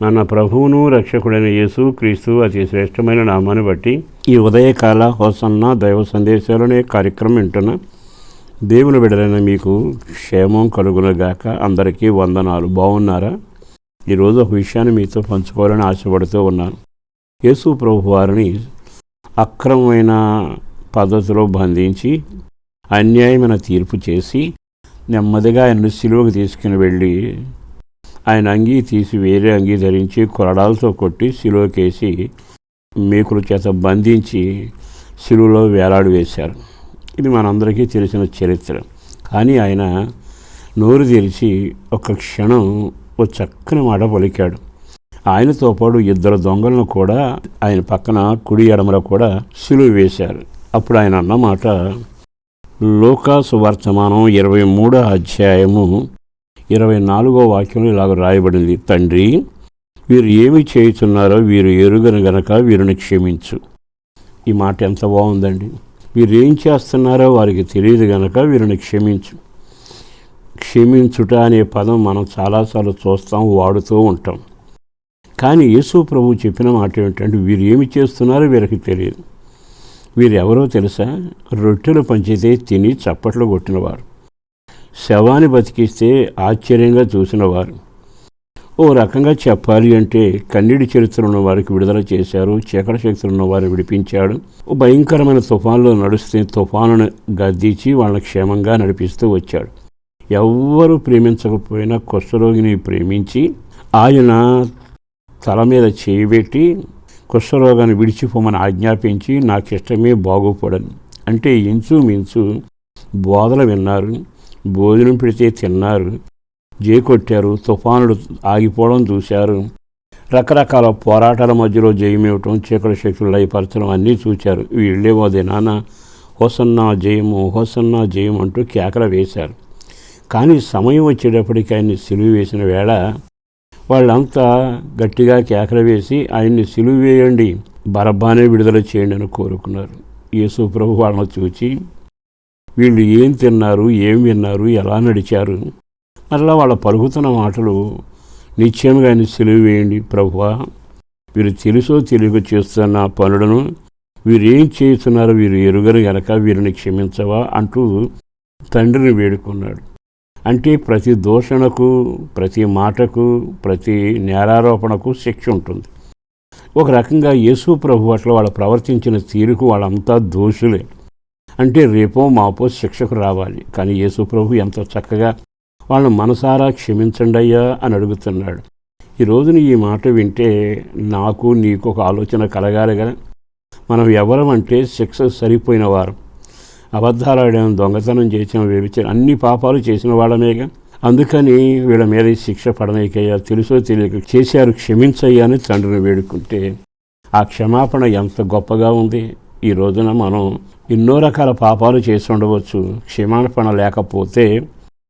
మన ప్రభువును రక్షకుడైన యేసు క్రీస్తు అతి శ్రేష్టమైన నామాన్ని బట్టి ఈ ఉదయకాల హోసన్న దైవ సందేశాలనే కార్యక్రమం వింటున్న దేవుని బిడలైన మీకు క్షేమం కలుగునగాక అందరికీ వందనాలు. బాగున్నారా? ఈరోజు ఒక విషయాన్ని మీతో పంచుకోవాలని ఆశపడుతూ ఉన్నాను. యేసు ప్రభు వారిని అక్రమమైన పద్ధతిలో బంధించి అన్యాయమైన తీర్పు చేసి నెమ్మదిగా ఆయనను సిలువకు తీసుకుని వెళ్ళి ఆయన అంగీ తీసి వేరే అంగీ ధరించి కొరడాలతో కొట్టి సిలువకేసి మేకుల చేత బంధించి సిలువలో వేలాడి వేశారు. ఇది మనందరికీ తెలిసిన చరిత్ర. కానీ ఆయన నోరు తెరిచి ఒక క్షణం ఓ చక్కని మాట పలికాడు. ఆయనతో పాటు ఇద్దరు దొంగలను కూడా ఆయన పక్కన కుడి ఎడమల కూడా సిలువ వేశారు. అప్పుడు ఆయన అన్నమాట లోకాసు వర్తమానం ఇరవై మూడో అధ్యాయము ఇరవై నాలుగో వాక్యంలో ఇలాగ రాయబడింది తండ్రి వీరు ఏమి చేయుతున్నారో వీరు ఎరుగను గనక వీరిని క్షమించు. ఈ మాట ఎంత బాగుందండి. వీరు ఏం చేస్తున్నారో వారికి తెలియదు గనక వీరిని క్షమించు. క్షమించుట అనే పదం మనం చాలాసార్లు చూస్తాం వాడుతూ ఉంటాం. కానీ యేసు ప్రభు చెప్పిన మాట ఏమిటంటే వీరు ఏమి చేస్తున్నారో వీరికి తెలియదు. వీరెవరో తెలుసా? రొట్టెలు పంచితే తిని చప్పట్లు కొట్టినవారు. శవాన్ని బతికిస్తే ఆశ్చర్యంగా చూసినవారు ఓ రకంగా చెప్పాలి అంటే కన్నీడి చరిత్ర ఉన్న వారికి విడుదల చేశారు చీకటి శక్తులు ఉన్న వారిని విడిపించాడు. ఓ భయంకరమైన తుఫాన్లో నడుస్తే తుఫానును గద్దించి వాళ్ళని క్షేమంగా నడిపిస్తూ వచ్చాడు. ఎవ్వరూ ప్రేమించకపోయినా కుష్ఠరోగిని ప్రేమించి ఆయన తల మీద చేయబెట్టి కుష్ఠరోగాన్ని విడిచిపోమని ఆజ్ఞాపించి నాకు ఇష్టమే బాగుపడను. అంటే ఇంచుమించు బోధలు విన్నారు. భోజనం పెడితే తిన్నారు. జేకొట్టారు తుఫానుడు ఆగిపోవడం చూశారు. రకరకాల పోరాటాల మధ్యలో జయమివ్వటం చీకటి శక్తులు లయపరచడం అన్నీ చూశారు. వీళ్ళేమో దినాన హోసన్నా జయము హోసన్నా జయం అంటూ కేకలు వేశారు. కానీ సమయం వచ్చేటప్పటికి ఆయన్ని సిలువు వేసిన వేళ వాళ్ళంతా గట్టిగా కేకలు వేసి ఆయన్ని సిలువు వేయండి. బరబ్బానే విడుదల చేయండి అని కోరుకున్నారు. యేసు ప్రభు వాళ్ళని చూచి వీళ్ళు ఏం తిన్నారు ఏం విన్నారు ఎలా నడిచారు? మరలా వాళ్ళ పలుకుతున్న మాటలు నిశ్చయంగా ఆయన సిలువ వేయండి ప్రభువా. వీరు తెలుసో తెలియక చేస్తున్న పనులను వీరేం చేస్తున్నారో వీరు ఎరుగరు గనక వీరిని క్షమించవా అంటూ తండ్రిని వేడుకున్నాడు. అంటే ప్రతి దూషణకు ప్రతి మాటకు ప్రతి నేరారోపణకు శిక్ష ఉంటుంది. ఒక రకంగా యేసు ప్రభు అట్లా వాళ్ళు ప్రవర్తించిన తీరుకు వాళ్ళంతా దోషులే. అంటే రేపో మాపో శిక్షకు రావాలి. కానీ యేసుప్రభు ఎంతో ఎంత చక్కగా వాళ్ళని మనసారా క్షమించండి అయ్యా అని అడుగుతున్నాడు. ఈ రోజున ఈ మాట వింటే నాకు నీకు ఒక ఆలోచన కలగాలి కదా. మనం ఎవరం అంటే శిక్ష సరిపోయిన వారు. అబద్ధాలు ఆడాం దొంగతనం చేసాం వ్యభిచారం అన్ని పాపాలు చేసిన వాళ్ళమేగా. అందుకని వీళ్ళ మీద ఈ శిక్ష పడనీకయ్యా. తెలుసో తెలియక చేశారు క్షమించయ్యా అని తండ్రిని వేడుకుంటే ఆ క్షమాపణ ఎంత గొప్పగా ఉంది. ఈ రోజున మనం ఎన్నో రకాల పాపాలు చేసి ఉండవచ్చు. క్షమాపణ లేకపోతే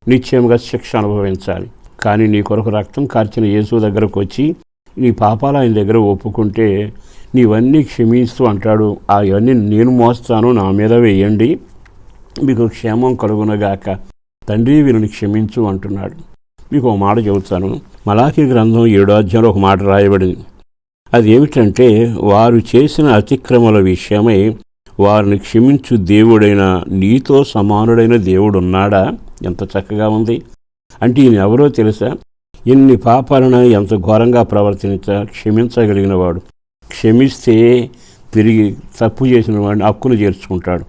నిశ్చయంగా శిక్ష అనుభవించాలి. కానీ నీ కొరకు రక్తం కార్చిన యేసు దగ్గరకు వచ్చి నీ పాపాలు ఆయన దగ్గర ఒప్పుకుంటే నీవన్నీ క్షమిస్తూ అంటాడు. అవన్నీ నేను మోస్తాను నా మీద వేయండి. మీకు క్షేమం కలుగునగాక తండ్రి వీరిని క్షమించు అంటున్నాడు. మీకు ఒక మాట చెబుతాను. మలాఖీ గ్రంథం ఏడో అధ్యాయంలో ఒక మాట రాయబడింది. అది ఏమిటంటే వారు చేసిన అతిక్రమల విషయమై వారిని క్షమించు దేవుడైన నీతో సమానుడైన దేవుడున్నాడా? ఎంత చక్కగా ఉంది. అంటే ఈయన ఎవరో తెలుసా? ఎన్ని పాపాలను ఎంత ఘోరంగా ప్రవర్తించ క్షమించగలిగిన వాడు క్షమిస్తే తిరిగి తప్పు చేసిన వాడిని హక్కును చేర్చుకుంటాడు.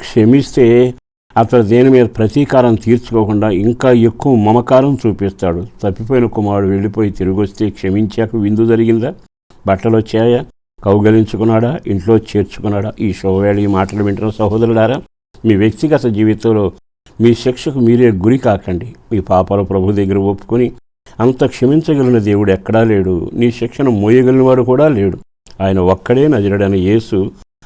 క్షమిస్తే అతను దేని మీద ప్రతీకారం తీర్చుకోకుండా ఇంకా ఎక్కువ మమకారం చూపిస్తాడు. తప్పిపోయిన కుమారుడు వెళ్ళిపోయి తిరిగి వస్తే క్షమించాక విందు జరిగిందా? బట్టలు వచ్చాయా కౌగలించుకున్నాడా? ఇంట్లో చేర్చుకున్నాడా? ఈ శోవేళ ఈ మాటలు వింటున్న సహోదరులారా మీ వ్యక్తిగత జీవితంలో మీ శిక్షకు మీరే గురి కాకండి. మీ పాపాల ప్రభు దగ్గర ఒప్పుకొని అంత క్షమించగలిగిన దేవుడు ఎక్కడా లేడు. నీ శిక్షను మోయగలిగిన వాడు కూడా లేడు. ఆయన ఒక్కడే నజరడని యేసు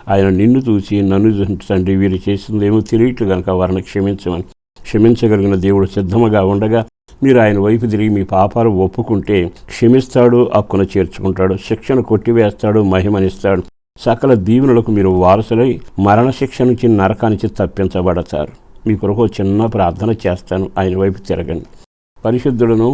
ఆయన నిన్ను చూసి నన్ను చూసి తండ్రి వీరు చేసిందేమో తెలియట్లు గనక వారిని క్షమించమని. క్షమించగలిగిన దేవుడు సిద్ధముగా ఉండగా మీరు ఆయన వైపు తిరిగి మీ పాపాలు ఒప్పుకుంటే క్షమిస్తాడు హక్కున చేర్చుకుంటాడు శిక్షను కొట్టివేస్తాడు మహిమనిస్తాడు. సకల దీవెనలకు మీరు వారసులై మరణశిక్ష నుంచి నరకానికి తప్పించబడతారు. మీ కొరకు చిన్న ప్రార్థన చేస్తాను. ఆయన వైపు తిరగండి. పరిశుద్ధులను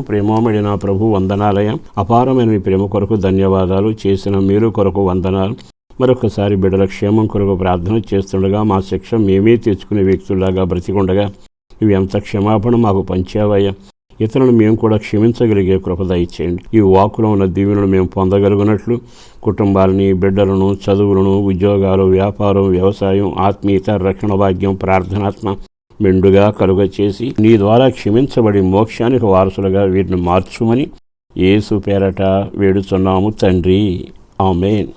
నా ప్రభు వందనాలయం. అపారమైన మీ ప్రేమ కొరకు ధన్యవాదాలు చేసిన మీరు కొరకు వందనాలు. మరొకసారి బిడ్డల క్షేమం కొరకు ప్రార్థన చేస్తుండగా మా శిక్ష మేమే తెచ్చుకునే వ్యక్తుల్లాగా బ్రతికుండగా ఇవి ఎంత క్షమాపణ మాకు పంచావయ్యా. ఇతరులను మేము కూడా క్షమించగలిగే కృప దయచేయండి. ఈ వాకులో ఉన్న దీవెనలు మేము పొందగలుగునట్లు కుటుంబాలని బిడ్డలను చదువులను ఉద్యోగాలు వ్యాపారం వ్యవసాయం ఆత్మీయత రక్షణ భాగ్యం ప్రార్థనాత్మ మెండుగా కలుగ చేసి నీ ద్వారా క్షమించబడి మోక్షానికి వారసులుగా వీటిని మార్చుమని ఏసు పేరట వేడుచున్నాము తండ్రి. ఆమెన్.